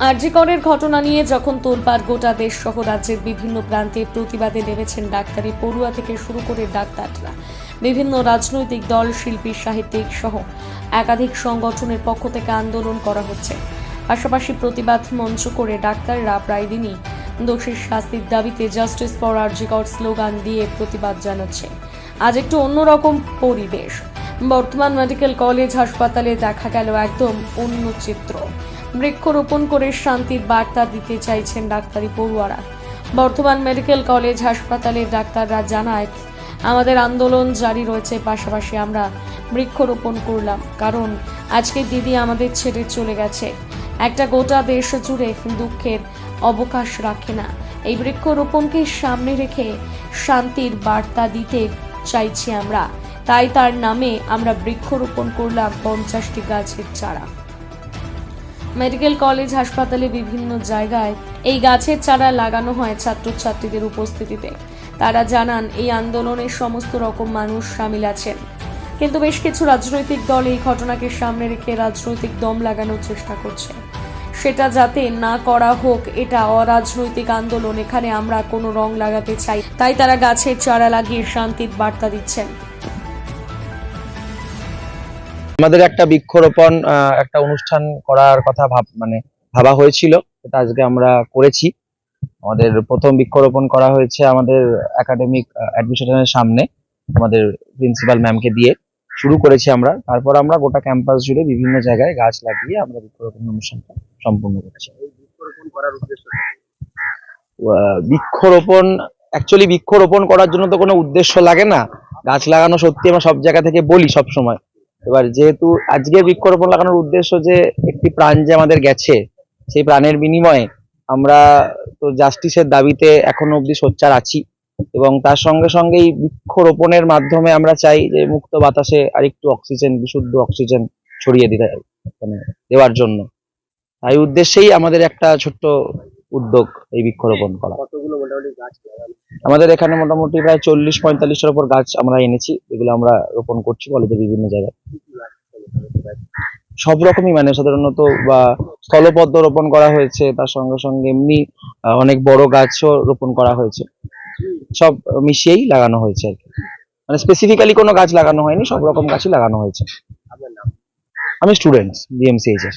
আরজিকরের ঘটনা নিয়ে যখন তোলপাড় গোটা দেশ সহ রাজ্যের বিভিন্ন প্রান্তে প্রতিবাদে নেমেছেন ডাক্তারি পড়ুয়া থেকে শুরু করে ডাক্তাররা, বিভিন্ন রাজনৈতিক দল, শিল্পী, সাহিত্যিক সহ একাধিক সংগঠনের পক্ষ থেকে আন্দোলন করা হচ্ছে। পাশাপাশি প্রতিবাদ মঞ্চ করে ডাক্তাররা প্রায় দিনই দোষীর শাস্তির দাবিতে জাস্টিস ফর আরজিকর স্লোগান দিয়ে প্রতিবাদ জানাচ্ছে। আজ একটু অন্যরকম পরিবেশ। বর্তমান মেডিকেল কলেজ হাসপাতালে দেখা গেল একদম অন্য চিত্র। বৃক্ষরোপণ করে শান্তির বার্তা দিতে চাইছেন ডাক্তারি পড়ুয়ারা। বর্তমান মেডিকেল কলেজ হাসপাতালের ডাক্তাররা জানায়, আমাদের আন্দোলন জারি রয়েছে, পাশাপাশি আমরা বৃক্ষরোপণ করলাম। কারণ আজকে দিদি আমাদের ছেড়ে চলে গেছে। একটা গোটা দেশ জুড়ে দুঃখের অবকাশ রাখে না। এই বৃক্ষরোপণকে সামনে রেখে শান্তির বার্তা দিতে চাইছি আমরা। তাই তার নামে আমরা বৃক্ষরোপণ করলাম পঞ্চাশটি গাছের চারা। মেডিকেল কলেজ, হাসপাতালে বিভিন্ন জায়গায় এই গাছের চারা লাগানো হয় ছাত্রছাত্রীদের উপস্থিতিতে। তারা জানান, এই আন্দোলনে সমস্ত রকম মানুষ সামিল আছেন। কিন্তু বেশ কিছু রাজনৈতিক দল এই ঘটনাকে সামনে রেখে রাজনৈতিক দম লাগানোর চেষ্টা করছে। সেটা যাতে না করা হোক, এটা অরাজনৈতিক আন্দোলন। এখানে আমরা কোনো রং লাগাতে চাই। তাই তারা গাছের চারা লাগিয়ে শান্তির বার্তা দিচ্ছেন। আমাদের একটা বৃক্ষরোপণ একটা অনুষ্ঠান করার কথা ভাব মানে ভাবা হয়েছিল। সেটা আজকে আমরা করেছি। আমাদের প্রথম বৃক্ষরোপণ করা হয়েছে আমাদের একাডেমিক অ্যাডমিশনের সামনে। আমাদের প্রিন্সিপাল ম্যামকে দিয়ে শুরু করেছি আমরা। তারপর আমরা গোটা ক্যাম্পাস জুড়ে বিভিন্ন জায়গায় গাছ লাগিয়ে আমরা বৃক্ষরোপণ অনুষ্ঠানটা সম্পূর্ণ করেছি। বৃক্ষরোপণ অ্যাকচুয়ালি বৃক্ষরোপণ করার জন্য তো কোনো উদ্দেশ্য লাগে না। গাছ লাগানো সত্যি আমরা সব জায়গা থেকে বলি সব সময় এবার যেহেতু আজকে বৃক্ষরোপণ লাগানোর উদ্দেশ্য যে একটি প্রাণ যে আমাদের গেছে সেই প্রাণের বিনিময়ে আমরা তো জাস্টিসের দাবিতে এখনও অবধি সোচ্চার আছি এবং তার সঙ্গে সঙ্গে এই বৃক্ষরোপণের মাধ্যমে আমরা চাই যে মুক্ত বাতাসে আরেকটু অক্সিজেন বিশুদ্ধ অক্সিজেন ছড়িয়ে দিতে মানে দেওয়ার জন্য। তাই উদ্দেশ্যেই আমাদের একটা ছোট্ট উদ্যোগ এই বৃক্ষরোপণ করা। আমাদের এখানে মোটামুটি প্রায় চল্লিশ পঁয়তাল্লিশের ওপর গাছ আমরা এনেছি এগুলো আমরা রোপণ করছি কলেজের বিভিন্ন জায়গায়। সব রকমই মানে সাধারণত বা স্থলপদ্ম রোপণ করা হয়েছে, তার সঙ্গে সঙ্গে এমনি অনেক বড় গাছও রোপণ করা হয়েছে। সব মিশিয়েই লাগানো হয়েছে আর কি। মানে স্পেসিফিক্যালি কোনো গাছ লাগানো হয়নি, সব রকম গাছই লাগানো হয়েছে। আমি স্টুডেন্ট বিএমসিএইচ এর